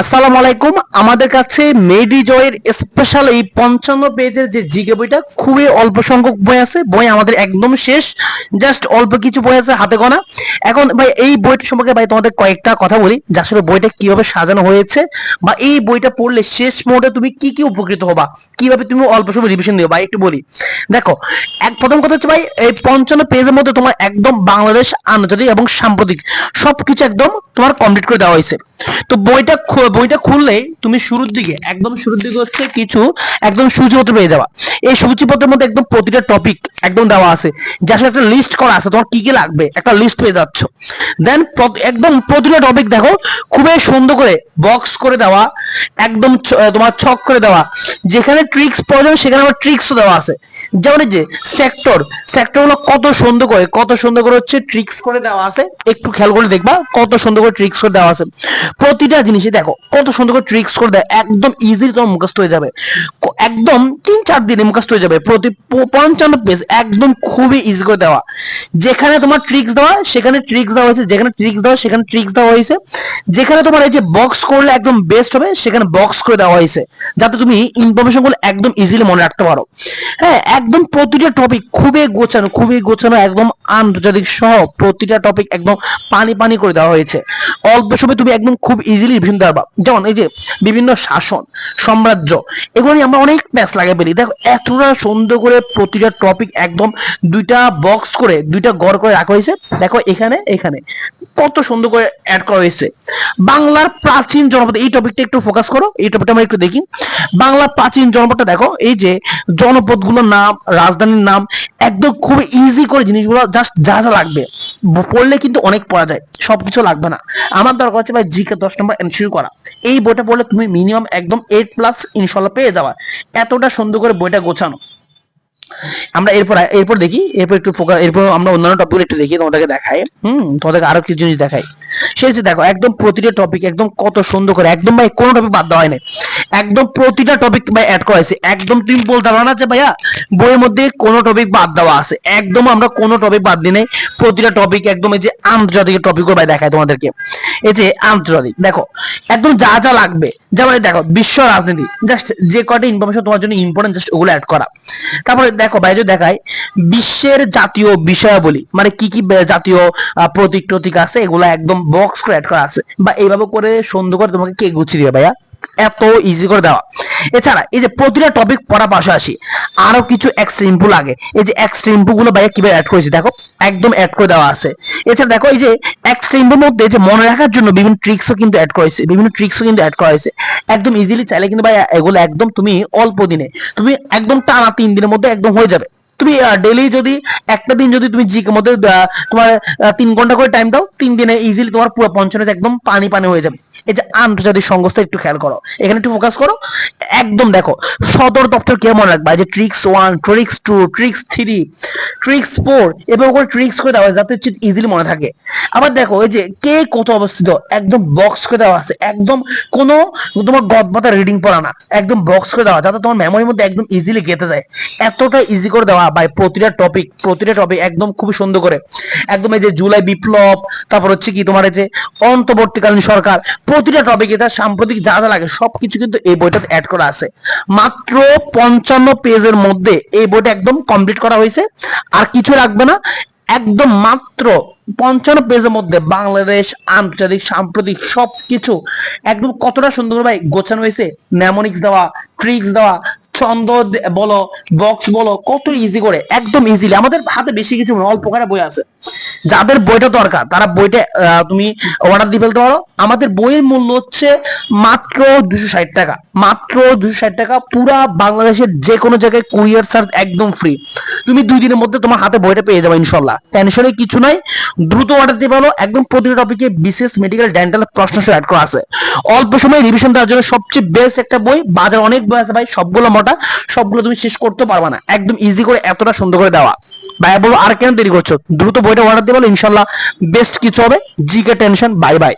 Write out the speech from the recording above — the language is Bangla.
আসসালামু আলাইকুম। আমাদের কাছে মেডি জয়ের স্পেশাল এই পঞ্চান্ন পেজের যে জিকে বইটা, খুবই অল্প সংখ্যক বই আছে। বই আমাদের একদম শেষ। জাস্ট অল্প কিছু বই আছে হাতে গোনা। এখন ভাই, এই বইটা সম্পর্কে ভাই তোমাদের কয়েকটা কথা বলি, যে আসলে বইটা কীভাবে সাজানো হয়েছে বা এই বইটা পড়লে শেষ মোড়ে তুমি কি কি উপকৃত হবা, কীভাবে তুমি অল্প সময় রিভিশন দিও ভাই, একটু বলি। দেখো, এক প্রথম কথা হচ্ছে ভাই, এই পঞ্চান্ন পেজের মধ্যে তোমার একদম বাংলাদেশ, আন্তর্জাতিক এবং সাম্প্রতিক সবকিছু একদম তোমার কমপ্লিট করে দেওয়া হয়েছে। তো বইটা বইটা খুললেই তুমি শুরুর দিকে, একদম শুরুর দিকে হচ্ছে কিছু একদম সূচিপত্র পেয়ে যাবা। এই সূচিপত্রের মধ্যে একদম প্রতিটা টপিক একদম দেওয়া আছে। যে আসলে একটা লিস্ট করা আছে, তোমার কি কি লাগবে, একটা লিস্ট পেয়ে যাচ্ছ। দেন একদম প্রতিটা টপিক দেখো, খুবই সুন্দর করে বক্স করে দেওয়া, একদম তোমার ছক করে দেওয়া। যেখানে ট্রিক্স প্রয়োজন সেখানে আবার ট্রিক্সও দেওয়া আছে। যেমন যে সেক্টর সেক্টরগুলো কত সুন্দর করে, কত সুন্দর করে হচ্ছে ট্রিক্স করে দেওয়া আছে। একটু খেয়াল করে দেখবা, কত সুন্দর করে ট্রিক্স করে দেওয়া আছে। প্রতিটা জিনিসে দেখো, কত সুন্দর করে ট্রিক্স করে দেয়, একদম ইজিলি তোমার মুখস্থ হয়ে যাবে। একদম তিন চার দিনে মুখস্থ হয়ে যাবে, প্রতি পঞ্চান্ন পেজ একদম খুবই ইজি করে দেওয়া। যেখানে তোমার ট্রিক্স দেওয়া, সেখানে ট্রিক্স দেওয়া হয়েছে, যেখানে ট্রিক্স দেওয়া, সেখানে ট্রিক্স দেওয়া হয়েছে। যেখানে তোমার এই যে বক্স করলে একদম বেস্ট হবে, সেখানে বক্স করে দেওয়া হয়েছে, যাতে তুমি ইনফরমেশনগুলো একদম ইজিলি মনে রাখতে পারো। হ্যাঁ একদম প্রতিটা টপিক খুবই গোছানো খুবই গোছানো, একদম আন্তর্জাতিক সহ প্রতিটা টপিক একদম পানি পানি করে দেওয়া হয়েছে। অল্প সময় তুমি একদম খুব ইজিলি দেওয়া যেমন এই যে বিভিন্ন শাসন, সাম্রাজ্য, এগুলো নিয়ে আমরা অনেক ম্যাচ লাগিয়ে ফেলি দেখো, এতটা সুন্দর করে প্রতিটা টপিক একদম দুইটা বক্স করে, দুইটা গড় করে রাখা হয়েছে। দেখো, এখানে এখানে। কত সুন্দর করে অ্যাড করা হয়েছে। বাংলার প্রাচীন জনপদ এই টপিকটা একটু ফোকাস করো, এই টপিকটা আমরা একটু দেখি। বাংলার প্রাচীন জনপদটা দেখো, এই যে জনপদগুলোর নাম, রাজধানীর নাম, একদম খুব ইজি করে জিনিসগুলো জাস্ট যা যা লাগবে। পড়লে কিন্তু অনেক পড়া যায়, সবকিছু লাগবে না। আমার দরকার হচ্ছে ভাই জিকে দশ নম্বর এনসিউ করা। এই বইটা পড়লে তুমি মিনিমাম একদম এইট প্লাস ইনশাল্লাহ পেয়ে যাওয়া এতটা সুন্দর করে বইটা গোছানো। আমরা এরপর এরপর দেখি, এরপর একটু ফোকাস এরপর আমরা অন্যান্য টপিক একটু দেখি, তোমাদেরকে দেখাই। হুম, তোমাদেরকে আরও কিছু জিনিস দেখাই। সেই যে দেখো, একদম প্রতিটা টপিক একদম কত সুন্দর করে, একদম ভাই কোনো টপিক বাদ দেওয়া হয়নি। একদম প্রতিটা টপিক ভাই অ্যাড করা হয়েছে। একদম তুমি বলতে পারো না যে ভাইয়া, বইয়ের মধ্যে কোনো টপিক বাদ দেওয়া আছে। একদম আমরা কোনো টপিক বাদ দিই নাই। প্রতিটা টপিক একদম এই যে আন্তর্জাতিক টপিকও ভাই দেখায় তোমাদেরকে। এই যে আন্তর্জাতিক, দেখো, একদম যা যা লাগবে যেমন দেখো, বিশ্ব রাজনীতি। জাস্ট যে কটা ইনফরমেশন তোমার জন্য ইম্পর্টেন্ট জাস্ট ওগুলো অ্যাড করা। তারপরে দেখো যদি দেখায় বিশ্বের জাতীয় বিষয়াবলী মানে কি কি জাতীয় প্রতীক টতীক আছে, এগুলো একদম বক্স করে অ্যাড করা আছে। বা এইভাবে করে সুন্দর করে তোমাকে কে গুছিয়ে দিবে ভাইয়া। এত ইজি করে দেওয়া। এছাড়া, এই যে প্রতিটা টপিক পড়া পাশাপাশি আরও কিছু এক্সট্রা ইনপু লাগে। এই যে এক্সট্রা ইনপু গুলো ভাইয়া কীভাবে অ্যাড করেছি, দেখো। একদম অ্যাড করে দেওয়া আছে। এছাড়া দেখো এই যে এক ইনপুর মধ্যে যে মনে রাখার জন্য বিভিন্ন ট্রিক্সও কিন্তু অ্যাড করেছে বিভিন্ন ট্রিক্সও কিন্তু অ্যাড করা হয়েছে। একদম ইজিলি চাইলে কিন্তু ভাই এগুলো একদম তুমি অল্প দিনে, তুমি একদম টানা তিন দিনের মধ্যে একদম হয়ে যাবে। তুমি ডেলি যদি একটা দিন যদি তুমি জিকে মধ্যে তোমার তিন ঘণ্টা করে টাইম দাও, তিন দিনে ইজিলি তোমার পুরো পঞ্চায়েত একদম পানি পানি হয়ে যাবে। এই যে আন্তর্জাতিক সংস্থা একটু খেয়াল করো। এখানে একটু ফোকাস করো। একদম দেখো, সদর দপ্তর কে মনে রাখবা যে tricks one tricks two tricks three tricks four এভাবে করে ট্রিক্স করে দেওয়া যাতে ইজিলি মনে থাকে। আবার দেখো, এই যে কে কত অবস্থিত? একদম বক্স করে দেওয়া আছে। একদম কোনো তোমার গদবাতা রিডিং পড়া না। একদম বক্স করে দেওয়া, যাতে তোমার মেমোরির মধ্যে একদম ইজিলি গেতে যায়। এতটা ইজি করে দেওয়া বাই প্রতিটা টপিক প্রতিটা টপিক একদম খুবই সুন্দর করে। একদম এই যে জুলাই বিপ্লব, তারপর হচ্ছে কি তোমার এই যে অন্তর্বর্তীকালীন সরকার, প্রতিটা টপিকে তার সাম্প্রতিক যা যা লাগে, সবকিছু কিন্তু এই বইটাতে অ্যাড করা আছে। মাত্র পঞ্চান্ন পেজের মধ্যে এই বইটা একদম কমপ্লিট করা হয়েছে। আর কিছু লাগবে না, একদম মাত্র পঞ্চান্ন পেজের মধ্যে বাংলাদেশ, আন্তর্জাতিক, সাম্প্রতিক সবকিছু একদম কতটা সুন্দর ভাই গোছানো হয়েছে। ন্যামোনিক্স দেওয়া ট্রিক্স দেওয়া, ছন্দ বলো বক্স বলো, কত ইজি করে, একদম ইজিলি আমাদের হাতে বেশি কিছু অল্প করে বই আছে। যাদের বইটা দরকার, তারা বইটা তুমি অর্ডার দিয়ে ফেলতে পারো। আমাদের বইয়ের মূল্য হচ্ছে মাত্র দুশো ষাট টাকা। মাত্র দুশো ষাট টাকা পুরা বাংলাদেশের যে কোনো জায়গায় কুরিয়ার চার্জ একদম ফ্রি তুমি দুই দিনের মধ্যে তোমার হাতে বইটা পেয়ে যাবে ইনশাল্লাহ টেনশনের কিছু নাই। দ্রুত অর্ডার দিয়ে পারো একদম প্রতিটা টপিকে বিশেষ মেডিকেল ডেন্টাল প্রশ্ন অ্যাড করা আছে। অল্প সময় রিভিশন দেওয়ার জন্য সবচেয়ে বেস্ট একটা বই, বাজার অনেক বই আছে ভাই, সবগুলো মোটা, সবগুলো তুমি শেষ করতে পারবা না। একদম ইজি করে এতটা সুন্দর করে দেওয়া। বলো আর কেন দেরি করছ? দ্রুত বইটা অর্ডার দিয়ে বলো, ইনশাল্লাহ বেস্ট কিছু হবে। GK tension bye bye